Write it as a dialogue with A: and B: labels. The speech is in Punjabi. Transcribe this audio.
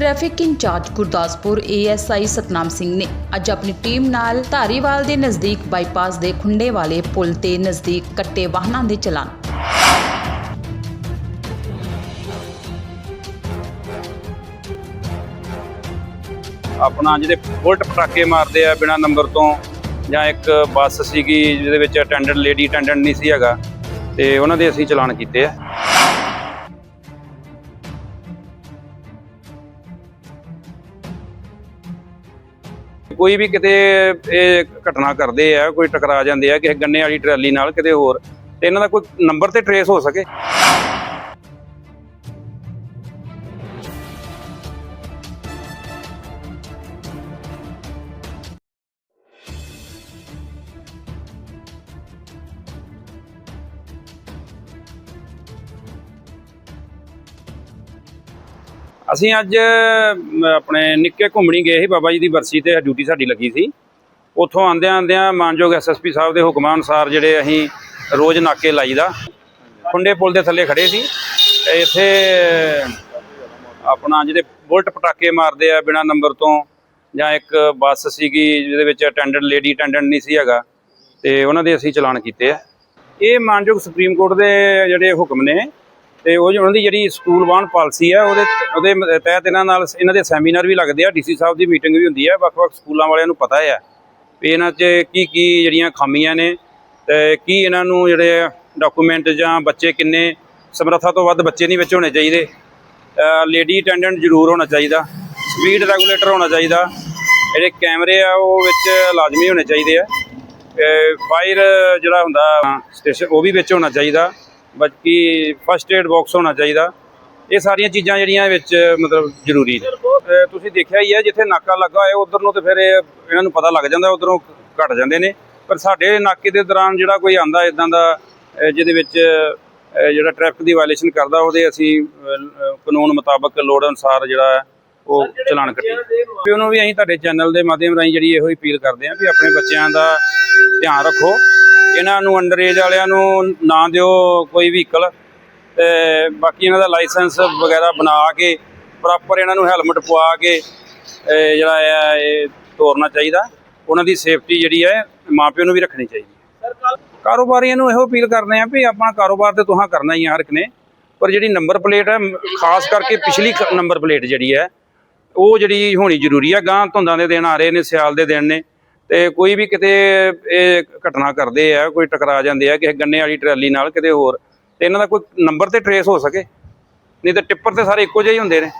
A: Traffic in charge Gurdaspur ASI Satnam Singh ਨੇ ਅੱਜ ਆਪਣੀ ਟੀਮ ਨਾਲ ਧਾਰੀਵਾਲ ਦੇ ਨਜ਼ਦੀਕ ਬਾਈਪਾਸ ਦੇ ਖੁੰਡੇ ਵਾਲੇ ਪੁਲ ਤੇ ਨਜ਼ਦੀਕ ਕੱਟੇ ਵਾਹਨਾਂ ਦੇ ਚਲਾਨ।
B: ਆਪਣਾ ਜਿਹੜੇ ਬੁਲਟ ਪਟਾਕੇ ਮਾਰਦੇ ਆ ਬਿਨਾ ਨੰਬਰ ਤੋਂ, ਜਾਂ ਇੱਕ ਬੱਸ ਸੀਗੀ ਜਿਹਦੇ ਵਿੱਚ ਅਟੈਂਡੈਂਟ ਲੇਡੀ ਅਟੈਂਡੈਂਟ ਨਹੀਂ ਸੀ ਹੈਗਾ, ਤੇ ਉਹਨਾਂ ਦੇ ਅਸੀਂ ਚਲਾਨ ਕੀਤੇ ਆ। ਕੋਈ ਵੀ ਕਿਤੇ ਇਹ ਘਟਨਾ ਕਰਦੇ ਆ, ਕੋਈ ਟਕਰਾ ਜਾਂਦੇ ਆ, ਕਿਸੇ ਗੰਨੇ ਵਾਲੀ ਟਰਾਲੀ ਨਾਲ ਕਿਤੇ ਹੋਰ, ਤੇ ਇਹਨਾਂ ਦਾ ਕੋਈ ਨੰਬਰ ਤੇ ਟਰੇਸ ਹੋ ਸਕੇ। ਅਸੀਂ ਅੱਜ ਆਪਣੇ ਨਿੱਕੇ ਘੁੰਮਣੀ ਗਏ ਸੀ ਬਾਬਾ ਜੀ ਦੀ ਬਰਸੀ ਤੇ, ਡਿਊਟੀ ਸਾਡੀ ਲੱਗੀ ਸੀ। ਉੱਥੋਂ ਆਂਦਿਆਂ ਆਂਦਿਆਂ ਮਾਨਯੋਗ ਐਸਐਸਪੀ ਸਾਹਿਬ ਦੇ ਹੁਕਮਾਂ ਅਨੁਸਾਰ ਜਿਹੜੇ ਅਸੀਂ ਰੋਜ਼ ਨਾਕੇ ਲਾਈਦਾ, ਖੁੰਡੇ ਪੁਲ ਦੇ ਥੱਲੇ ਖੜੇ ਸੀ। ਤੇ ਇੱਥੇ, ਆਪਣਾ ਜਿਹੜੇ ਬੁਲਟ ਪਟਾਕੇ ਮਾਰਦੇ ਆ ਬਿਨਾ ਨੰਬਰ ਤੋਂ, ਜਾਂ ਇੱਕ ਬੱਸ ਸੀਗੀ ਜਿਹਦੇ ਵਿੱਚ ਅਟੈਂਡੈਂਟ, ਲੇਡੀ ਅਟੈਂਡੈਂਟ ਨਹੀਂ ਸੀ ਹੈਗਾ, ਤੇ ਉਹਨਾਂ ਦੇ ਅਸੀਂ ਚਲਾਨ ਕੀਤੇ ਆ। ਇਹ ਮਾਨਯੋਗ ਸੁਪਰੀਮ ਕੋਰਟ ਦੇ ਜਿਹੜੇ ਹੁਕਮ ਨੇ ਤੇ ਉਹ ਉਹਨਾਂ ਦੀ ਜਿਹੜੀ ਸਕੂਲ ਵਾਹਨ ਪਾਲਿਸੀ ਹੈ ਉਹਦੇ ਉਹਦੇ ਤਹਿਤ ਇਹਨਾਂ ਨਾਲ ਇਹਨਾਂ ਦੇ ਸੈਮੀਨਾਰ ਵੀ ਲੱਗਦੇ ਆ ਡੀਸੀ ਸਾਹਿਬ ਦੀ ਮੀਟਿੰਗ ਵੀ ਹੁੰਦੀ ਹੈ ਵੱਖ-ਵੱਖ ਸਕੂਲਾਂ ਵਾਲਿਆਂ ਨੂੰ ਪਤਾ ਹੈ ਵੀ ਇਹਨਾਂ 'ਚ ਕੀ ਕੀ ਜਿਹੜੀਆਂ ਖਾਮੀਆਂ ਨੇ ਤੇ ਕੀ ਇਹਨਾਂ ਨੂੰ ਜਿਹੜੇ ਡਾਕੂਮੈਂਟ ਜਾਂ ਬੱਚੇ ਕਿੰਨੇ, ਸਮਰੱਥਾ ਤੋਂ ਵੱਧ ਬੱਚੇ ਨਹੀਂ ਵਿੱਚ ਹੋਣੇ ਚਾਹੀਦੇ। ਲੇਡੀ ਅਟੈਂਡੈਂਟ ਜ਼ਰੂਰ ਹੋਣਾ ਚਾਹੀਦਾ ਸਪੀਡ ਰੈਗੂਲੇਟਰ ਹੋਣਾ ਚਾਹੀਦਾ, ਜਿਹੜੇ ਕੈਮਰੇ ਆ, ਉਹ ਵਿੱਚ ਲਾਜ਼ਮੀ ਹੋਣੇ ਚਾਹੀਦੇ ਆ। ਫਾਇਰ ਜਿਹੜਾ ਹੁੰਦਾ ਸਟੇਸ਼ਨ ਉਹ ਵੀ ਵਿੱਚ ਹੋਣਾ ਚਾਹੀਦਾ। ਬਲਕਿ ਫਸਟ ਏਡ ਬਾਕਸ ਹੋਣਾ ਚਾਹੀਦਾ। ਇਹ ਸਾਰੀਆਂ ਚੀਜ਼ਾਂ ਜਿਹੜੀਆਂ ਵਿੱਚ, ਮਤਲਬ ਜ਼ਰੂਰੀ ਨੇ। ਤੁਸੀਂ ਦੇਖਿਆ ਹੀ ਹੈ, ਜਿੱਥੇ ਨਾਕਾ ਲੱਗਾ ਹੋਇਆ, ਉਧਰ ਨੂੰ ਤੇ ਫਿਰ ਇਹਨਾਂ ਨੂੰ ਪਤਾ ਲੱਗ ਜਾਂਦਾ, ਉਧਰੋਂ ਘਟ ਜਾਂਦੇ ਨੇ। ਪਰ ਸਾਡੇ ਨਾਕੇ ਦੇ ਦੌਰਾਨ ਜਿਹੜਾ ਕੋਈ ਆਂਦਾ ਇਦਾਂ ਦਾ ਜਿਹਦੇ ਵਿੱਚ ਜਿਹੜਾ ਟ੍ਰੈਫਿਕ ਦੀ ਵਾਇਲੇਸ਼ਨ ਕਰਦਾ, ਉਹਦੇ ਅਸੀਂ ਕਾਨੂੰਨ ਮੁਤਾਬਕ ਲੋੜ ਅਨੁਸਾਰ ਜਿਹੜਾ ਉਹ ਚਲਾਨ ਕੱਟੇ ਤੇ ਉਹਨੂੰ ਵੀ ਅਸੀਂ ਤੁਹਾਡੇ ਚੈਨਲ ਦੇ ਮਾਧਿਅਮ ਰਾਹੀਂ ਜਿਹੜੀ ਇਹੋ ਹੀ ਅਪੀਲ ਕਰਦੇ ਹਾਂ ਵੀ ਆਪਣੇ ਬੱਚਿਆਂ ਦਾ ਧਿਆਨ ਰੱਖੋ। ਇਹਨਾਂ ਨੂੰ ਅੰਡਰ ਏਜ ਵਾਲਿਆਂ ਨੂੰ ਨਾ ਦਿਓ ਕੋਈ ਵਹੀਕਲ ਤੇ ਬਾਕੀ ਇਹਨਾਂ ਦਾ ਲਾਇਸੈਂਸ ਵਗੈਰਾ ਬਣਾ ਕੇ ਪ੍ਰੋਪਰ ਇਹਨਾਂ ਨੂੰ ਹੈਲਮਟ ਪਵਾ ਕੇ ਜਿਹੜਾ ਹੈ ਇਹ ਤੋਰਨਾ ਚਾਹੀਦਾ। ਉਹਨਾਂ ਦੀ ਸੇਫਟੀ ਜਿਹੜੀ ਹੈ ਮਾਪਿਆਂ ਨੂੰ ਵੀ ਰੱਖਣੀ ਚਾਹੀਦੀ ਕਾਰੋਬਾਰੀਆਂ ਨੂੰ ਇਹੋ ਅਪੀਲ ਕਰਦੇ ਆ ਵੀ ਆਪਣਾ ਕਾਰੋਬਾਰ ਤੇ ਤੁਹਾਂ ਕਰਨਾ ਹੀ ਆ ਹਰ ਇੱਕ ਨੇ। ਪਰ ਜਿਹੜੀ ਨੰਬਰ ਪਲੇਟ ਹੈ ਖਾਸ ਕਰਕੇ ਪਿਛਲੀ ਨੰਬਰ ਪਲੇਟ ਜਿਹੜੀ ਹੈ ਉਹ ਜਿਹੜੀ ਹੋਣੀ ਜ਼ਰੂਰੀ ਹੈ ਗਾਂ ਧੁੰਦਾਂ ਦੇ ਦਿਨ ਆ ਰਹੇ ਨੇ ਸਿਆਲ ਦੇ ਦਿਨ ਨੇ। ਤੇ ਕੋਈ ਵੀ ਕਿਤੇ ਇਹ ਘਟਨਾ ਕਰਦੇ ਆ, ਕੋਈ ਟਕਰਾ ਜਾਂਦੇ ਆ, ਕਿਸੇ ਗੰਨੇ ਵਾਲੀ ਟਰਾਲੀ ਨਾਲ ਕਿਤੇ ਹੋਰ, ਤੇ ਇਹਨਾਂ ਦਾ ਕੋਈ ਨੰਬਰ ਤੇ ਟਰੇਸ ਹੋ ਸਕੇ। ਨਹੀਂ ਤਾਂ ਟਿੱਪਰ ਤੇ ਸਾਰੇ ਇੱਕੋ ਜਿਹੇ ਹੀ ਹੁੰਦੇ ਨੇ।